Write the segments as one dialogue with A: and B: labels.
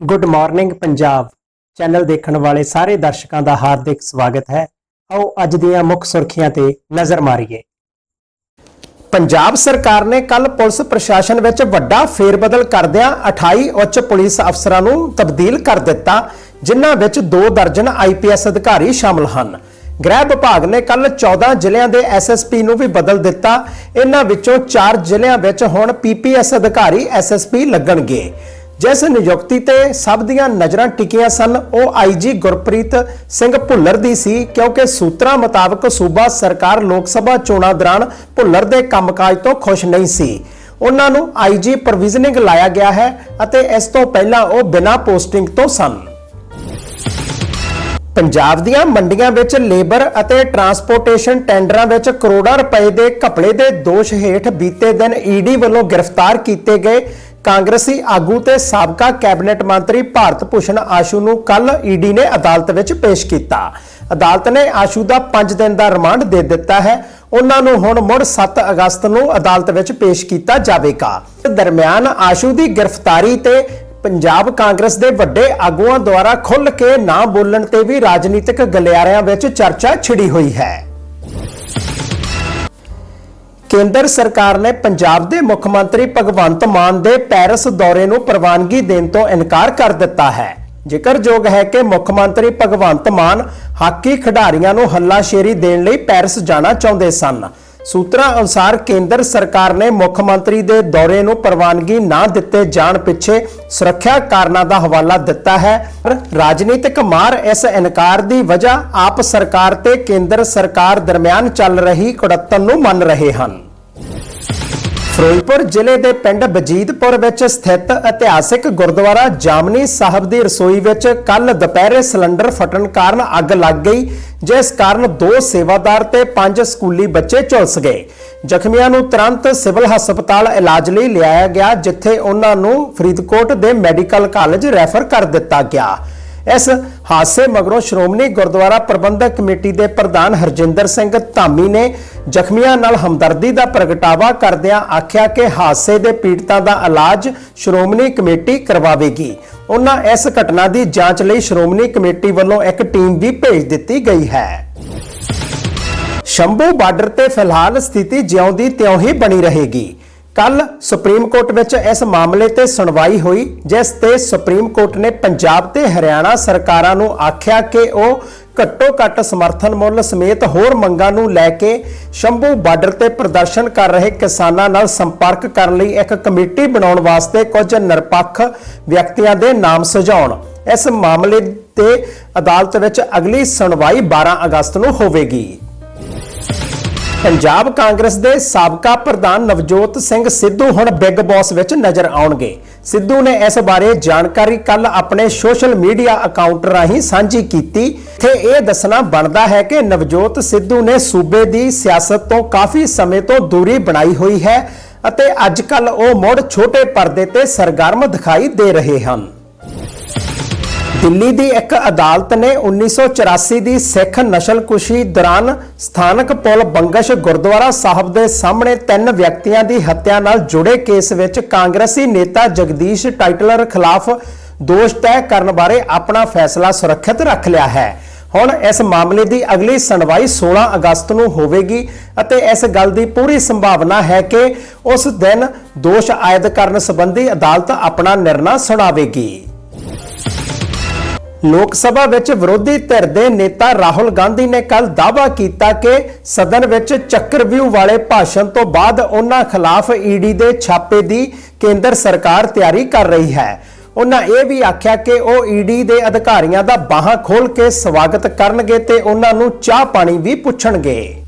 A: Good morning Punjab channel ਦੇਖਣ ਵਾਲੇ ਸਾਰੇ ਦਰਸ਼ਕਾਂ ਦਾ ਹਾਰਦਿਕ ਸਵਾਗਤ ਹੈ। ਆਓ ਅੱਜ ਦੀਆਂ ਮੁੱਖ ਸੁਰਖੀਆਂ ਤੇ ਨਜ਼ਰ ਮਾਰੀਏ। ਪੰਜਾਬ ਸਰਕਾਰ ਨੇ ਕੱਲ ਪੁਲਿਸ ਪ੍ਰਸ਼ਾਸਨ ਵਿੱਚ ਵੱਡਾ ਫੇਰਬਦਲ ਕਰਦਿਆਂ 28 ਉੱਚ ਪੁਲਿਸ ਅਫਸਰਾਂ ਨੂੰ ਤਬਦੀਲ ਕਰ ਦਿੱਤਾ, ਜਿਨ੍ਹਾਂ ਵਿੱਚ 2 ਦਰਜਨ ਆਈਪੀਐਸ ਅਧਿਕਾਰੀ ਸ਼ਾਮਲ ਹਨ। ਗ੍ਰਹਿ ਵਿਭਾਗ ਨੇ ਕੱਲ 14 ਜ਼ਿਲ੍ਹਿਆਂ ਦੇ ਐਸਐਸਪੀ ਨੂੰ ਵੀ ਬਦਲ ਦਿੱਤਾ। ਇਹਨਾਂ ਵਿੱਚੋਂ 4 ਜ਼ਿਲ੍ਹਿਆਂ ਵਿੱਚ ਹੁਣ ਪੀਪੀਐਸ ਅਧਿਕਾਰੀ ਐਸਐਸਪੀ ਲੱਗਣਗੇ। ਜਿਸ ਨਿਯੁਕਤੀ ਤੇ ਸਭ ਦੀਆਂ ਨਜ਼ਰਾਂ ਟਿਕੀਆਂ ਸਨ, ਉਹ ਆਈਜੀ ਗੁਰਪ੍ਰੀਤ ਸਿੰਘ ਭੁੱਲਰ ਦੀ ਸੀ, ਕਿਉਂਕਿ ਸੂਤਰਾਂ ਮੁਤਾਬਕ ਸੂਬਾ ਸਰਕਾਰ ਲੋਕ ਸਭਾ ਚੋਣਾਂ ਦੌਰਾਨ ਭੁੱਲਰ ਦੇ ਕੰਮਕਾਜ ਤੋਂ ਖੁਸ਼ ਨਹੀਂ ਸੀ। ਉਹਨਾਂ ਨੂੰ ਆਈਜੀ ਪ੍ਰੋਵੀਜ਼ਨਿੰਗ ਲਾਇਆ ਗਿਆ ਹੈ ਅਤੇ ਇਸ ਤੋਂ ਪਹਿਲਾਂ ਉਹ ਬਿਨਾਂ ਪੋਸਟਿੰਗ ਤੋਂ ਸਨ। ਪੰਜਾਬ ਦੀਆਂ ਮੰਡੀਆਂ ਵਿੱਚ ਲੇਬਰ ਅਤੇ ਟਰਾਂਸਪੋਰਟੇਸ਼ਨ ਟੈਂਡਰਾਂ ਵਿੱਚ ਕਰੋੜਾਂ ਰੁਪਏ ਦੇ ਘਪਲੇ ਦੇ ਦੋਸ਼ ਹੇਠ ਬੀਤੇ ਦਿਨ ਈਡੀ ਵੱਲੋਂ ਗ੍ਰਿਫਤਾਰ ਕੀਤੇ ਗਏ ਕਾਂਗਰਸੀ ਆਗੂ ਤੇ ਸਾਬਕਾ ਕੈਬਨਿਟ ਮੰਤਰੀ ਭਾਰਤ ਭੂਸ਼ਣ ਆਸ਼ੂ ਨੂੰ ਕੱਲ ਈਡੀ ਨੇ ਅਦਾਲਤ ਵਿੱਚ ਪੇਸ਼ ਕੀਤਾ। ਅਦਾਲਤ ਨੇ ਆਸ਼ੂ ਦਾ 5 ਦਿਨ ਦਾ ਰਿਮਾਂਡ ਦੇ ਦਿੱਤਾ ਹੈ। ਉਹਨਾਂ ਨੂੰ ਹੁਣ ਮੁੜ 7 ਅਗਸਤ ਨੂੰ ਅਦਾਲਤ ਵਿੱਚ ਪੇਸ਼ ਕੀਤਾ ਜਾਵੇਗਾ। ਦਰਮਿਆਨ ਆਸ਼ੂ ਦੀ ਗ੍ਰਿਫਤਾਰੀ ਤੇ ਪੰਜਾਬ ਕਾਂਗਰਸ ਦੇ ਵੱਡੇ ਆਗੂਆਂ ਦੁਆਰਾ ਖੁੱਲ੍ਹ ਕੇ ਨਾ ਬੋਲਣ ਤੇ ਵੀ ਰਾਜਨੀਤਿਕ ਗਲਿਆਰਿਆਂ ਵਿੱਚ ਚਰਚਾ ਛਿੜੀ ਹੋਈ ਹੈ। ਕੇਂਦਰ ਸਰਕਾਰ ਨੇ ਪੰਜਾਬ ਦੇ ਮੁੱਖ ਮੰਤਰੀ ਭਗਵੰਤ ਮਾਨ ਦੇ ਪੈਰਿਸ ਦੌਰੇ ਨੂੰ ਪ੍ਰਵਾਨਗੀ ਦੇਣ ਤੋਂ ਇਨਕਾਰ ਕਰ ਦਿੱਤਾ ਹੈ। ਜ਼ਿਕਰਯੋਗ ਹੈ ਕਿ ਮੁੱਖ ਮੰਤਰੀ ਭਗਵੰਤ ਮਾਨ ਹਾਕੀ ਖਿਡਾਰੀਆਂ ਨੂੰ ਹੱਲਾਸ਼ੇਰੀ ਦੇਣ ਲਈ ਪੈਰਿਸ ਜਾਣਾ ਚਾਹੁੰਦੇ ਸਨ। ਸੂਤਰਾਂ ਅਨੁਸਾਰ ਕੇਂਦਰ ਸਰਕਾਰ ਨੇ ਮੁੱਖ ਮੰਤਰੀ ਦੇ ਦੌਰੇ ਨੂੰ ਪ੍ਰਵਾਨਗੀ ਨਾ ਦਿੱਤੇ ਜਾਣ ਪਿੱਛੇ ਸੁਰੱਖਿਆ ਕਾਰਨਾਂ ਦਾ ਹਵਾਲਾ ਦਿੱਤਾ ਹੈ। ਪਰ ਰਾਜਨੀਤਿਕ ਮਾਰ ਇਸ ਇਨਕਾਰ ਦੀ ਵਜ੍ਹਾ ਆਪ ਸਰਕਾਰ ਤੇ ਕੇਂਦਰ ਸਰਕਾਰ ਦਰਮਿਆਨ ਚੱਲ ਰਹੀ ਕੁੜੱਤਨ ਨੂੰ ਮੰਨ ਰਹੇ ਹਨ। ਫਿਰੋਜ਼ਪੁਰ ਜ਼ਿਲ੍ਹੇ ਦੇ ਪਿੰਡ ਬਜੀਦਪੁਰ ਵਿੱਚ ਸਥਿਤ ਇਤਿਹਾਸਿਕ ਗੁਰਦੁਆਰਾ ਜਾਮਨੀ ਸਾਹਿਬ ਦੀ ਰਸੋਈ ਵਿੱਚ ਕੱਲ ਦੁਪਹਿਰੇ ਸਿਲੰਡਰ ਫਟਣ ਕਾਰਨ ਅੱਗ ਲੱਗ ਗਈ, ਜਿਸ ਕਾਰਨ ਦੋ ਸੇਵਾਦਾਰ ਤੇ ਪੰਜ ਸਕੂਲੀ ਬੱਚੇ ਝੁਲਸ ਗਏ। ਜ਼ਖਮੀਆਂ ਨੂੰ ਤੁਰੰਤ ਸਿਵਲ ਹਸਪਤਾਲ ਇਲਾਜ ਲਈ ਲਿਆਇਆ ਗਿਆ, ਜਿੱਥੇ ਉਹਨਾਂ ਨੂੰ ਫਰੀਦਕੋਟ ਦੇ ਮੈਡੀਕਲ ਕਾਲਜ ਰੈਫਰ ਕਰ ਦਿੱਤਾ ਗਿਆ। ਇਸ ਹਾਦਸੇ ਮਗਰੋਂ ਸ਼੍ਰੋਮਣੀ ਗੁਰਦੁਆਰਾ ਪ੍ਰਬੰਧਕ ਕਮੇਟੀ ਦੇ ਪ੍ਰਧਾਨ ਹਰਜਿੰਦਰ ਸਿੰਘ ਧਾਮੀ ਨੇ ਜ਼ਖਮੀਆਂ ਨਾਲ ਹਮਦਰਦੀ ਦਾ ਪ੍ਰਗਟਾਵਾ ਕਰਦਿਆਂ ਆਖਿਆ ਕਿ ਹਾਦਸੇ ਦੇ ਪੀੜਤਾਂ ਦਾ ਇਲਾਜ ਸ਼੍ਰੋਮਣੀ ਕਮੇਟੀ ਕਰਵਾਵੇਗੀ। ਉਹਨਾਂ ਇਸ ਘਟਨਾ ਦੀ ਜਾਂਚ ਲਈ ਸ਼੍ਰੋਮਣੀ ਕਮੇਟੀ ਵੱਲੋਂ ਇੱਕ ਟੀਮ ਵੀ ਭੇਜ ਦਿੱਤੀ ਗਈ ਹੈ। ਸ਼ੰਭੂ ਬਾਰਡਰ ਤੇ ਫਿਲਹਾਲ ਸਥਿਤੀ ਜਿਉਂ ਦੀ ਤਿਉਂ ਹੀ ਬਣੀ ਰਹੇਗੀ। ਕੱਲ ਸੁਪਰੀਮ ਕੋਰਟ ਵਿੱਚ ਇਸ ਮਾਮਲੇ ਤੇ ਸੁਣਵਾਈ ਹੋਈ, ਜਿਸ ਤੇ ਸੁਪਰੀਮ ਕੋਰਟ ਨੇ ਪੰਜਾਬ ਤੇ ਹਰਿਆਣਾ ਸਰਕਾਰਾਂ ਨੂੰ ਆਖਿਆ ਕਿ ਉਹ ਘੱਟੋ ਘੱਟ ਸਮਰਥਨ ਮੁੱਲ ਸਮੇਤ ਹੋਰ ਮੰਗਾਂ ਨੂੰ ਲੈ ਕੇ ਸ਼ੰਭੂ ਬਾਰਡਰ ਤੇ ਪ੍ਰਦਰਸ਼ਨ ਕਰ ਰਹੇ ਕਿਸਾਨਾਂ ਨਾਲ ਸੰਪਰਕ ਕਰਨ ਲਈ ਇੱਕ ਕਮੇਟੀ ਬਣਾਉਣ ਵਾਸਤੇ ਕੁਝ ਨਿਰਪੱਖ ਵਿਅਕਤੀਆਂ ਦੇ ਨਾਮ ਸੁਝਾਉਣ ਇਸ ਮਾਮਲੇ ਤੇ ਅਦਾਲਤ ਵਿੱਚ ਅਗਲੀ ਸੁਣਵਾਈ 12 ਅਗਸਤ ਨੂੰ ਹੋਵੇਗੀ। ਪੰਜਾਬ ਕਾਂਗਰਸ ਦੇ ਸਾਬਕਾ ਪ੍ਰਧਾਨ ਨਵਜੋਤ ਸਿੰਘ ਸਿੱਧੂ ਹੁਣ ਬਿੱਗ ਬਾਸ ਵਿੱਚ ਨਜ਼ਰ ਆਉਣਗੇ। ਸਿੱਧੂ ਨੇ ਇਸ ਬਾਰੇ ਜਾਣਕਾਰੀ ਕੱਲ ਆਪਣੇ ਸੋਸ਼ਲ ਮੀਡੀਆ ਅਕਾਊਂਟ ਰਾਹੀਂ ਸਾਂਝੀ ਕੀਤੀ। ਇੱਥੇ ਇਹ ਦੱਸਣਾ ਬਣਦਾ ਹੈ ਕਿ ਨਵਜੋਤ ਸਿੱਧੂ ਨੇ ਸੂਬੇ ਦੀ ਸਿਆਸਤ ਤੋਂ ਕਾਫੀ ਸਮੇਂ ਤੋਂ ਦੂਰੀ ਬਣਾਈ ਹੋਈ ਹੈ ਅਤੇ ਅੱਜ ਕੱਲ ਉਹ ਮੁੜ ਛੋਟੇ ਪਰਦੇ ਤੇ ਸਰਗਰਮ ਦਿਖਾਈ ਦੇ ਰਹੇ ਹਨ। ਦਿੱਲੀ ਦੀ ਇੱਕ ਅਦਾਲਤ ਨੇ 1984 ਦੀ ਸਿੱਖ ਨਸਲਕੁਸ਼ੀ ਦੌਰਾਨ ਸਥਾਨਕ ਪੁਲ ਬੰਗਸ਼ ਗੁਰਦੁਆਰਾ ਸਾਹਿਬ ਦੇ ਸਾਹਮਣੇ ਤਿੰਨ ਵਿਅਕਤੀਆਂ ਦੀ ਹੱਤਿਆ ਨਾਲ ਜੁੜੇ ਕੇਸ ਵਿੱਚ ਕਾਂਗਰਸੀ ਨੇਤਾ ਜਗਦੀਸ਼ ਟਾਈਟਲਰ ਖਿਲਾਫ ਦੋਸ਼ ਤੈਅ ਕਰਨ ਬਾਰੇ ਆਪਣਾ ਫੈਸਲਾ ਸੁਰੱਖਿਅਤ ਰੱਖ ਲਿਆ ਹੈ। ਹੁਣ ਇਸ ਮਾਮਲੇ ਦੀ ਅਗਲੀ ਸੁਣਵਾਈ 16 ਅਗਸਤ ਨੂੰ ਹੋਵੇਗੀ ਅਤੇ ਇਸ ਗੱਲ ਦੀ ਪੂਰੀ ਸੰਭਾਵਨਾ ਹੈ ਕਿ ਉਸ ਦਿਨ ਦੋਸ਼ ਆਇਦ ਕਰਨ ਸੰਬੰਧੀ ਅਦਾਲਤ ਆਪਣਾ ਨਿਰਣਾ ਸੁਣਾਵੇਗੀ। ਲੋਕ ਸਭਾ ਵਿੱਚ ਵਿਰੋਧੀ ਧਿਰ ਦੇ ਨੇਤਾ ਰਾਹੁਲ ਗਾਂਧੀ ਨੇ ਕੱਲ ਦਾਅਵਾ ਕੀਤਾ ਕਿ ਸਦਨ ਵਿੱਚ ਚੱਕਰਵਿਊ ਵਾਲੇ ਭਾਸ਼ਣ ਤੋਂ ਬਾਅਦ ਉਹਨਾਂ ਖਿਲਾਫ ਈਡੀ ਦੇ ਛਾਪੇ ਦੀ ਕੇਂਦਰ ਸਰਕਾਰ ਤਿਆਰੀ ਕਰ ਰਹੀ ਹੈ। ਉਹਨਾਂ ਇਹ ਵੀ ਆਖਿਆ ਕਿ ਉਹ ਈਡੀ ਦੇ ਅਧਿਕਾਰੀਆਂ ਦਾ ਬਾਹਾਂ ਖੋਲ ਕੇ ਸਵਾਗਤ ਕਰਨਗੇ ਤੇ ਉਹਨਾਂ ਨੂੰ ਚਾਹ ਪਾਣੀ ਵੀ ਪੁੱਛਣਗੇ।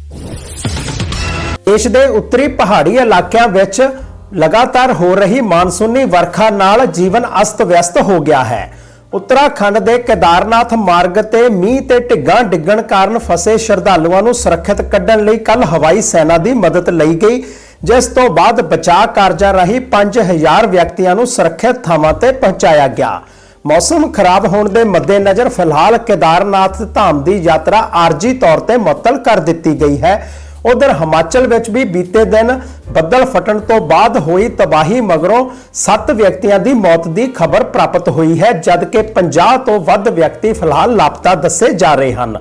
A: ਦੇਸ਼ ਦੇ ਉੱਤਰੀ ਪਹਾੜੀ ਇਲਾਕਿਆਂ ਵਿੱਚ ਲਗਾਤਾਰ ਹੋ ਰਹੀ ਮਾਨਸੂਨੀ ਵਰਖਾ ਨਾਲ ਜੀਵਨ ਅਸਤ-ਵਿਅਸਤ ਹੋ ਗਿਆ ਹੈ। ਉੱਤਰਾਖੰਡ ਦੇ ਕੇਦਾਰਨਾਥ ਮਾਰਗ ਤੇ ਮੀਂਹ ਤੇ ਢਿੱਗਾਂ ਡਿੱਗਣ ਕਾਰਨ ਫਸੇ ਸ਼ਰਧਾਲੂਆਂ ਨੂੰ ਸੁਰੱਖਿਅਤ ਕੱਢਣ ਲਈ ਕੱਲ ਹਵਾਈ ਸੈਨਾ ਦੀ ਮਦਦ ਲਈ ਗਈ, ਜਿਸ ਤੋਂ ਬਾਅਦ ਬਚਾਅ ਕਾਰਜਾਂ ਰਾਹੀਂ 5000 ਵਿਅਕਤੀਆਂ ਨੂੰ ਸੁਰੱਖਿਅਤ ਥਾਵਾਂ ਤੇ ਪਹੁੰਚਾਇਆ ਗਿਆ। ਮੌਸਮ ਖਰਾਬ ਹੋਣ ਦੇ ਮੱਦੇਨਜ਼ਰ ਫਿਲਹਾਲ ਕੇਦਾਰਨਾਥ ਧਾਮ ਦੀ ਯਾਤਰਾ ਆਰਜੀ ਤੌਰ ਤੇ ਮੁਅੱਤਲ ਕਰ ਦਿੱਤੀ ਗਈ ਹੈ। ਉਧਰ ਹਿਮਾਚਲ ਵਿੱਚ ਵੀ ਬੀਤੇ ਦਿਨ ਬੱਦਲ ਫਟਣ ਤੋਂ ਬਾਅਦ ਹੋਈ ਤਬਾਹੀ ਮਗਰੋਂ 7 ਵਿਅਕਤੀਆਂ ਦੀ ਮੌਤ ਦੀ ਖਬਰ ਪ੍ਰਾਪਤ ਹੋਈ ਹੈ, ਜਦਕਿ 50 ਤੋਂ ਵੱਧ ਵਿਅਕਤੀ ਫਿਲਹਾਲ ਲਾਪਤਾ ਦੱਸੇ ਜਾ ਰਹੇ ਹਨ।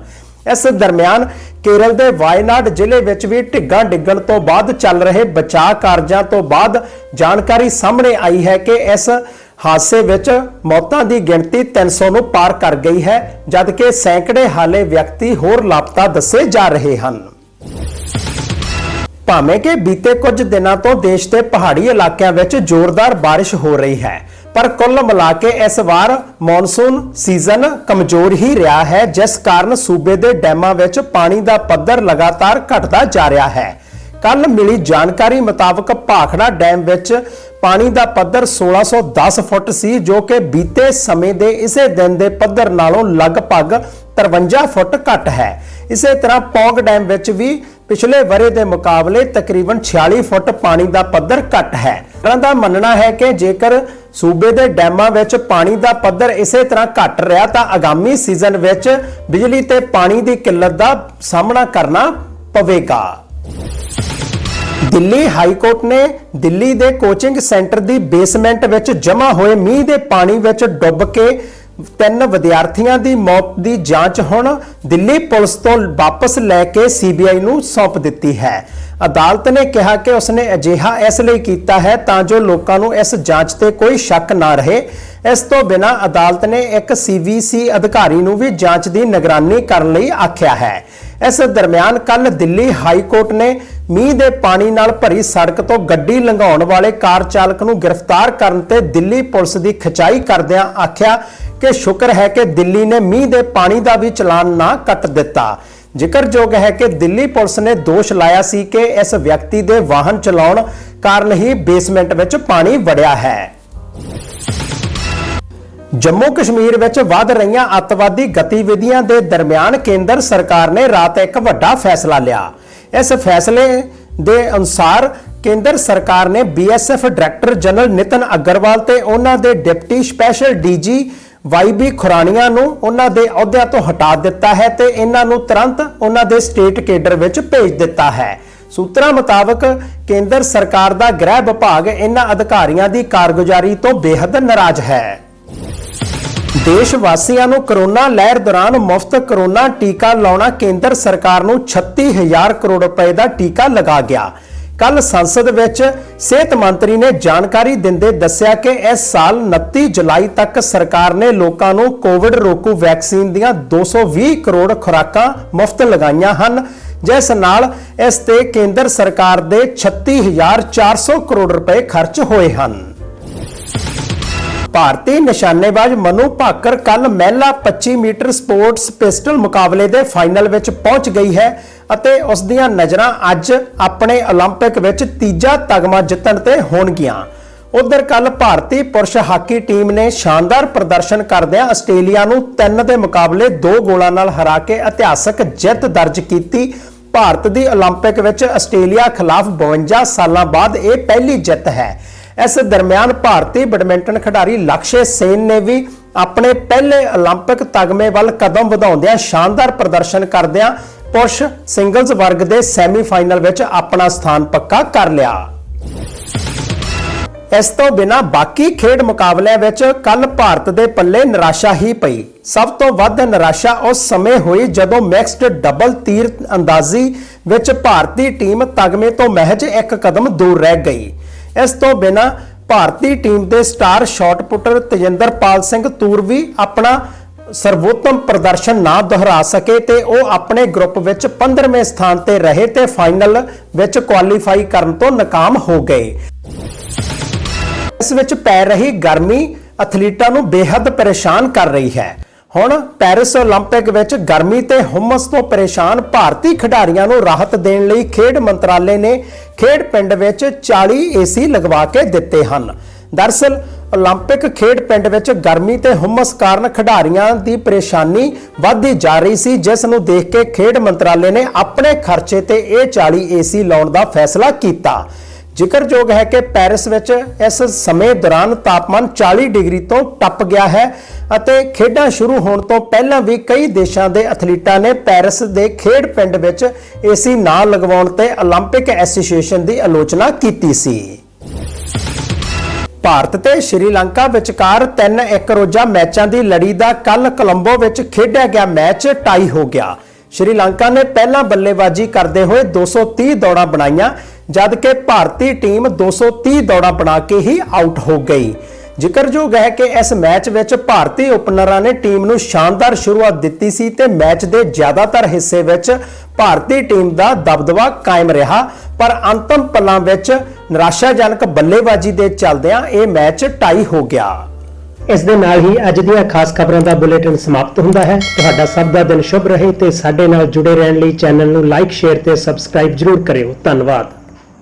A: ਇਸ ਦਰਮਿਆਨ ਕੇਰਲ ਦੇ ਵਾਇਨਾਡ ਜ਼ਿਲ੍ਹੇ ਵਿੱਚ ਵੀ ਢਿੱਗਾਂ ਡਿੱਗਣ ਤੋਂ ਬਾਅਦ ਚੱਲ ਰਹੇ ਬਚਾਅ ਕਾਰਜਾਂ ਤੋਂ ਬਾਅਦ ਜਾਣਕਾਰੀ ਸਾਹਮਣੇ ਆਈ ਹੈ ਕਿ ਇਸ ਹਾਦਸੇ ਵਿੱਚ ਮੌਤਾਂ ਦੀ ਗਿਣਤੀ 300 ਨੂੰ ਪਾਰ ਕਰ ਗਈ ਹੈ, ਜਦਕਿ ਸੈਂਕੜੇ ਹਾਲੇ ਵਿਅਕਤੀ ਹੋਰ ਲਾਪਤਾ ਦੱਸੇ ਜਾ ਰਹੇ ਹਨ। ਭਾਵੇਂ ਕਿ ਬੀਤੇ ਕੁਝ ਦਿਨਾਂ ਤੋਂ ਦੇਸ਼ ਦੇ ਪਹਾੜੀ ਇਲਾਕਿਆਂ ਵਿੱਚ ਜ਼ੋਰਦਾਰ ਬਾਰਿਸ਼ ਹੋ ਰਹੀ ਹੈ, ਪਰ ਕੁੱਲ ਮਿਲਾ ਕੇ ਇਸ ਵਾਰ ਮੌਨਸੂਨ ਸੀਜ਼ਨ ਕਮਜ਼ੋਰ ਹੀ ਰਿਹਾ ਹੈ, ਜਿਸ ਕਾਰਨ ਸੂਬੇ ਦੇ ਡੈਮਾਂ ਵਿੱਚ ਪਾਣੀ ਦਾ ਪੱਧਰ ਲਗਾਤਾਰ ਘਟਦਾ ਜਾ ਰਿਹਾ ਹੈ। ਕੱਲ ਮਿਲੀ ਜਾਣਕਾਰੀ ਮੁਤਾਬਕ ਭਾਖੜਾ ਡੈਮ ਵਿੱਚ ਪਾਣੀ ਦਾ ਪੱਧਰ 1610 ਫੁੱਟ ਸੀ, ਜੋ ਕਿ ਬੀਤੇ ਸਮੇਂ ਦੇ ਇਸੇ ਦਿਨ ਦੇ ਪੱਧਰ ਨਾਲੋਂ ਲਗਭਗ 53 ਫੁੱਟ ਘੱਟ ਹੈ। ਇਸੇ ਤਰ੍ਹਾਂ ਪੌਂਗ ਡੈਮ ਵਿੱਚ ਵੀ ਪਿਛਲੇ ਵਰੇ ਦੇ ਮੁਕਾਬਲੇ ਤਕਰੀਬਨ 46 ਫੁੱਟ ਪਾਣੀ ਦਾ ਪੱਧਰ ਘੱਟ ਹੈ। ਉਹਨਾਂ ਦਾ ਮੰਨਣਾ ਹੈ ਕਿ ਜੇਕਰ ਸੂਬੇ ਦੇ ਡੈਮਾਂ ਵਿੱਚ ਪਾਣੀ ਦਾ ਪੱਧਰ ਇਸੇ ਤਰ੍ਹਾਂ ਘੱਟ ਰਿਹਾ ਤਾਂ ਆਗਾਮੀ ਸੀਜ਼ਨ ਵਿੱਚ ਬਿਜਲੀ ਤੇ ਪਾਣੀ ਦੀ ਕਿੱਲਤ ਦਾ ਸਾਹਮਣਾ ਕਰਨਾ ਪਵੇਗਾ। ਦਿੱਲੀ ਹਾਈ ਕੋਰਟ ਨੇ ਦਿੱਲੀ ਦੇ ਕੋਚਿੰਗ ਸੈਂਟਰ ਦੀ ਬੇਸਮੈਂਟ ਵਿੱਚ ਜਮ੍ਹਾਂ ਹੋਏ ਮੀਂਹ ਦੇ ਪਾਣੀ ਵਿੱਚ ਡੁੱਬ ਕੇ ਤਿੰਨ ਵਿਦਿਆਰਥੀਆਂ ਦੀ ਮੌਤ ਦੀ ਜਾਂਚ ਹੁਣ ਦਿੱਲੀ ਪੁਲਿਸ ਤੋਂ ਵਾਪਸ ਲੈ ਕੇ ਸੀਬੀਆਈ ਨੂੰ ਸੌਂਪ ਦਿੱਤੀ ਹੈ। ਅਦਾਲਤ ਨੇ ਕਿਹਾ ਕਿ ਉਸਨੇ ਅਜਿਹਾ ਇਸ ਲਈ ਕੀਤਾ ਹੈ ਤਾਂ ਜੋ ਲੋਕਾਂ ਨੂੰ ਇਸ ਜਾਂਚ ਤੇ ਕੋਈ ਸ਼ੱਕ ਨਾ ਰਹੇ। ਇਸ ਤੋਂ ਬਿਨਾਂ ਅਦਾਲਤ ਨੇ ਇੱਕ ਸੀਵੀਸੀ ਅਧਿਕਾਰੀ ਨੂੰ ਵੀ ਜਾਂਚ ਦੀ ਨਿਗਰਾਨੀ ਕਰਨ ਲਈ ਆਖਿਆ ਹੈ। ਇਸ ਦਰਮਿਆਨ ਕੱਲ ਦਿੱਲੀ ਹਾਈ ਕੋਰਟ ਨੇ ਮੀਂਹ ਦੇ ਪਾਣੀ ਨਾਲ ਭਰੀ ਸੜਕ ਤੋਂ ਗੱਡੀ ਲੰਘਾਉਣ ਵਾਲੇ ਕਾਰ ਚਾਲਕ ਨੂੰ ਗ੍ਰਿਫਤਾਰ ਕਰਨ ਤੇ ਦਿੱਲੀ ਪੁਲਿਸ ਦੀ ਖਚਾਈ ਕਰਦਿਆਂ ਆਖਿਆ ਕਿ ਸ਼ੁਕਰ ਹੈ ਕਿ ਦਿੱਲੀ ਨੇ ਮੀਂਹ ਦੇ ਪਾਣੀ ਦਾ ਵੀ ਚਲਾਨ ਨਾ ਕੱਟ ਦਿੱਤਾ। ਜ਼ਿਕਰਯੋਗ ਹੈ ਕਿ ਦਿੱਲੀ ਪੁਲਿਸ ਨੇ ਦੋਸ਼ ਲਾਇਆ ਸੀ ਕਿ ਇਸ ਵਿਅਕਤੀ ਦੇ ਵਾਹਨ ਚਲਾਉਣ ਕਾਰਨ ਹੀ ਬੇਸਮੈਂਟ ਵਿੱਚ ਪਾਣੀ ਵੜਿਆ ਹੈ। ਜੰਮੂ ਕਸ਼ਮੀਰ ਵਿੱਚ ਵੱਧ ਰਹੀਆਂ ਅੱਤਵਾਦੀ ਗਤੀਵਿਧੀਆਂ ਦੇ ਦਰਮਿਆਨ ਕੇਂਦਰ ਸਰਕਾਰ ਨੇ ਰਾਤ ਇੱਕ ਵੱਡਾ ਫੈਸਲਾ ਲਿਆ। ਇਸ ਫੈਸਲੇ ਦੇ ਅਨੁਸਾਰ ਕੇਂਦਰ ਸਰਕਾਰ ਨੇ BSF director general Nitin Agarwal ਤੇ ਉਹਨਾਂ ਦੇ deputy special DG YB Khurania ਨੂੰ ਉਹਨਾਂ ਦੇ ਅਹੁਦਿਆਂ ਤੋਂ ਹਟਾ ਦਿੱਤਾ ਹੈ ਤੇ ਇਹਨਾਂ ਨੂੰ ਤੁਰੰਤ ਉਹਨਾਂ ਦੇ ਸਟੇਟ ਕੇਡਰ ਵਿੱਚ ਭੇਜ ਦਿੱਤਾ ਹੈ। ਸੂਤਰਾਂ ਮੁਤਾਬਕ ਕੇਂਦਰ ਸਰਕਾਰ ਦਾ ਗ੍ਰਹਿ ਵਿਭਾਗ ਇਹਨਾਂ ਅਧਿਕਾਰੀਆਂ ਦੀ ਕਾਰਗੁਜ਼ਾਰੀ ਤੋਂ ਬੇहद ਨਾਰਾਜ਼ ਹੈ। ਦੇਸ਼ ਵਾਸੀਆਂ ਨੂੰ ਕਰੋਨਾ ਲਹਿਰ ਦੌਰਾਨ ਮੁਫਤ ਕਰੋਨਾ ਟੀਕਾ ਲਾਉਣਾ ਕੇਂਦਰ ਸਰਕਾਰ ਨੂੰ 36000 ਕਰੋੜ ਰੁਪਏ ਦਾ ਟੀਕਾ ਲਗਾ ਗਿਆ। ਕੱਲ ਸੰਸਦ ਵਿੱਚ ਸਿਹਤ ਮੰਤਰੀ ਨੇ ਜਾਣਕਾਰੀ ਦਿੰਦੇ ਦੱਸਿਆ ਕਿ ਇਸ ਸਾਲ 29 ਜੁਲਾਈ ਤੱਕ ਸਰਕਾਰ ਨੇ ਲੋਕਾਂ ਨੂੰ ਕੋਵਿਡ ਰੋਕੂ ਵੈਕਸੀਨ ਦੀਆਂ 220 ਕਰੋੜ ਖੁਰਾਕਾਂ ਮੁਫਤ ਲਗਾਈਆਂ ਹਨ। ਜਿਸ ਨਾਲ ਇਸ ਤੇ ਕੇਂਦਰ ਸਰਕਾਰ ਦੇ 36400 ਕਰੋੜ ਰੁਪਏ ਖਰਚ ਹੋਏ ਹਨ। ਭਾਰਤੀ ਨਿਸ਼ਾਨੇਬਾਜ਼ ਮਨੂ ਭਾਕਰ ਕੱਲ ਮਹਿਲਾ 25 ਮੀਟਰ ਸਪੋਰਟਸ ਪਿਸਟਲ ਮੁਕਾਬਲੇ ਦੇ ਫਾਈਨਲ ਵਿੱਚ ਪਹੁੰਚ ਗਈ ਹੈ ਅਤੇ ਉਸ ਦੀਆਂ ਨਜ਼ਰਾਂ ਅੱਜ ਆਪਣੇ 올림픽 ਵਿੱਚ ਤੀਜਾ ਤਗਮਾ ਜਿੱਤਣ ਤੇ ਹੋਣਗੀਆਂ ਉਧਰ ਕੱਲ ਭਾਰਤੀ ਪੁਰਸ਼ ਹਾਕੀ ਟੀਮ ਨੇ ਸ਼ਾਨਦਾਰ ਪ੍ਰਦਰਸ਼ਨ ਕਰਦਿਆਂ ਆਸਟ੍ਰੇਲੀਆ ਨੂੰ 3 ਦੇ ਮੁਕਾਬਲੇ 2 ਗੋਲਾਂ ਨਾਲ ਹਰਾ ਕੇ ਇਤਿਹਾਸਕ ਜਿੱਤ ਦਰਜ ਕੀਤੀ ਭਾਰਤ ਦੀ 올림픽 ਵਿੱਚ ਆਸਟ੍ਰੇਲੀਆ ਖਿਲਾਫ 52 ਸਾਲਾਂ ਬਾਅਦ ਇਹ ਪਹਿਲੀ ਜਿੱਤ ਹੈ ਇਸ ਦਰਮਿਆਨ ਭਾਰਤੀ ਬੈਡਮਿੰਟਨ ਖਿਡਾਰੀ ਲਕਸ਼ੇ ਸੇਨ ਨੇ ਵੀ ਆਪਣੇ ਪਹਿਲੇ 올림픽 ਤਗਮੇ ਵੱਲ ਕਦਮ ਵਧਾਉਂਦਿਆਂ ਸ਼ਾਨਦਾਰ ਪ੍ਰਦਰਸ਼ਨ ਕਰਦਿਆਂ ਪੁਰਸ਼ ਸਿੰਗਲਜ਼ ਵਰਗ ਦੇ ਸੈਮੀਫਾਈਨਲ ਵਿੱਚ ਆਪਣਾ ਸਥਾਨ ਪੱਕਾ ਕਰ ਲਿਆ ਇਸ ਤੋਂ ਬਿਨਾ ਬਾਕੀ ਖੇਡ ਮੁਕਾਬਲਿਆਂ ਵਿੱਚ ਕੱਲ ਭਾਰਤ ਦੇ ਪੱਲੇ ਨਿਰਾਸ਼ਾ ਹੀ ਪਈ ਸਭ ਤੋਂ ਵੱਧ ਨਿਰਾਸ਼ਾ ਉਸ ਸਮੇਂ ਹੋਈ ਜਦੋਂ ਮਿਕਸਡ ਡਬਲ ਤੀਰ ਅੰਦਾਜ਼ੀ ਵਿੱਚ ਭਾਰਤੀ ਟੀਮ ਤਗਮੇ ਤੋਂ ਮਹਿਜ ਇੱਕ ਕਦਮ ਦੂਰ ਰਹਿ ਗਈ ਇਸ ਤੋਂ ਬਿਨਾ ਭਾਰਤੀ ਟੀਮ ਦੇ star shot putter Tajinderpal Singh Toor ਵੀ ਆਪਣਾ ਸਰਵੋਤਮ ਪ੍ਰਦਰਸ਼ਨ ਨਾ ਦੁਹਰਾ ਸਕੇ ਤੇ ਉਹ ਆਪਣੇ ਗਰੁੱਪ ਵਿੱਚ 15ਵੇਂ ਸਥਾਨ ਤੇ ਰਹੇ ਤੇ ਫਾਈਨਲ ਵਿੱਚ ਕੁਆਲੀਫਾਈ ਕਰਨ ਤੋਂ ਨਾਕਾਮ ਹੋ ਗਏ। ਇਸ ਵਿੱਚ ਪੈ ਰਹੀ ਗਰਮੀ ਅਥਲੀਟਾਂ ਨੂੰ ਬੇਹੱਦ ਪਰੇਸ਼ਾਨ ਕਰ ਰਹੀ ਹੈ। ਹੁਣ ਪੈਰਿਸ 올림픽 ਵਿੱਚ ਗਰਮੀ ਤੇ ਹਮਸ ਤੋਂ ਪਰੇਸ਼ਾਨ ਭਾਰਤੀ ਖਿਡਾਰੀਆਂ ਨੂੰ ਰਾਹਤ ਦੇਣ ਲਈ ਖੇਡ ਮੰਤਰਾਲੇ ਨੇ ਖੇਡ ਪਿੰਡ ਵਿੱਚ 40 ਏਸੀ ਲਗਵਾ ਕੇ ਦਿੱਤੇ ਹਨ ਦਰਸਲ 올림픽 ਖੇਡ ਪਿੰਡ ਵਿੱਚ ਗਰਮੀ ਤੇ ਹੁਮਸ ਕਾਰਨ ਖਿਡਾਰੀਆਂ ਦੀ ਪਰੇਸ਼ਾਨੀ ਵੱਧਦੀ ਜਾ ਰਹੀ ਸੀ ਜਿਸ ਨੂੰ ਦੇਖ ਕੇ ਖੇਡ ਮੰਤਰਾਲੇ ਨੇ ਆਪਣੇ ਖਰਚੇ ਤੇ ਇਹ 40 ਏਸੀ ਲਾਉਣ ਦਾ ਫੈਸਲਾ ਕੀਤਾ ਜ਼ਿਕਰਯੋਗ ਹੈ ਕਿ ਪੈਰਿਸ ਵਿੱਚ ਇਸ ਸਮੇਂ ਦੌਰਾਨ ਤਾਪਮਾਨ 40 ਡਿਗਰੀ ਤੋਂ ਟੱਪ ਗਿਆ ਹੈ ਅਤੇ ਖੇਡਾਂ ਸ਼ੁਰੂ ਹੋਣ ਤੋਂ ਪਹਿਲਾਂ ਵੀ ਕਈ ਦੇਸ਼ਾਂ ਦੇ ਐਥਲੀਟਾਂ ਨੇ ਪੈਰਿਸ ਦੇ ਖੇਡ ਪਿੰਡ ਵਿੱਚ ਏਸੀ ਨਾ ਲਗਵਾਉਣ ਤੇ 올림픽 ਐਸੋਸੀਏਸ਼ਨ ਦੀ ਆਲੋਚਨਾ ਕੀਤੀ ਸੀ ਭਾਰਤ ਤੇ ਸ਼੍ਰੀਲੰਕਾ ਵਿਚਕਾਰ 3-1 ਰੋਜ਼ਾ ਮੈਚਾਂ ਦੀ ਲੜੀ ਦਾ ਕੱਲ ਕੋਲੰਬੋ ਵਿੱਚ ਖੇਡਿਆ ਗਿਆ ਮੈਚ ਟਾਈ ਹੋ ਗਿਆ ਸ਼੍ਰੀਲੰਕਾ ਨੇ ਪਹਿਲਾਂ ਬੱਲੇਬਾਜ਼ੀ ਕਰਦੇ ਹੋਏ 230 ਦੌੜਾਂ ਬਣਾਈਆਂ ਜਦ ਕਿ ਭਾਰਤੀ ਟੀਮ 230 ਦੌੜਾਂ ਬਣਾ ਕੇ ਹੀ ਆਊਟ ਹੋ ਗਈ। ਜ਼ਿਕਰਯੋਗ ਹੈ ਕਿ ਇਸ ਮੈਚ ਵਿੱਚ ਭਾਰਤੀ ਓਪਨਰਾਂ ਨੇ ਟੀਮ ਨੂੰ ਸ਼ਾਨਦਾਰ ਸ਼ੁਰੂਆਤ ਦਿੱਤੀ ਸੀ ਤੇ ਮੈਚ ਦੇ ਜ਼ਿਆਦਾਤਰ ਹਿੱਸੇ ਵਿੱਚ ਭਾਰਤੀ ਟੀਮ ਦਾ ਦਬਦਬਾ ਕਾਇਮ ਰਿਹਾ, ਪਰ ਅੰਤਮ ਪਲਾਂ ਵਿੱਚ ਨਿਰਾਸ਼ਾਜਨਕ ਬੱਲੇਬਾਜ਼ੀ ਦੇ ਚੱਲਦਿਆਂ ਇਹ ਮੈਚ ਟਾਈ ਹੋ ਗਿਆ।
B: ਇਸ ਦੇ ਨਾਲ ਹੀ ਅੱਜ ਦੀਆਂ ਖਾਸ ਖਬਰਾਂ ਦਾ ਬੁਲੇਟਿਨ ਸਮਾਪਤ ਹੁੰਦਾ ਹੈ। ਤੁਹਾਡਾ ਸਭ ਦਾ ਦਿਨ ਸ਼ੁਭ ਰਹੇ ਤੇ ਸਾਡੇ ਨਾਲ ਜੁੜੇ ਰਹਿਣ ਲਈ ਚੈਨਲ ਨੂੰ ਲਾਈਕ, ਸ਼ੇਅਰ ਤੇ ਸਬਸਕ੍ਰਾਈਬ ਜਰੂਰ ਕਰਿਓ। ਧੰਨਵਾਦ।